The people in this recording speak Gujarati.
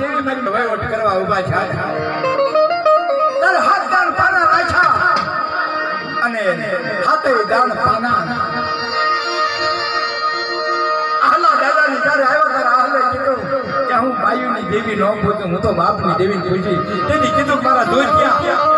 અને મારી વહીવટ કરવા ઊભા છે તારે હાથ દાન પાના રાખ્યા અને હાથે દાન પાના આહલા દાદાની તારે આવ્યા તારે આહલે કીધું કે હું બાયુની દેવી ન પૂછું હું તો બાપની દેવીને પૂછી. તેની કીધું મારા દોર ક્યાં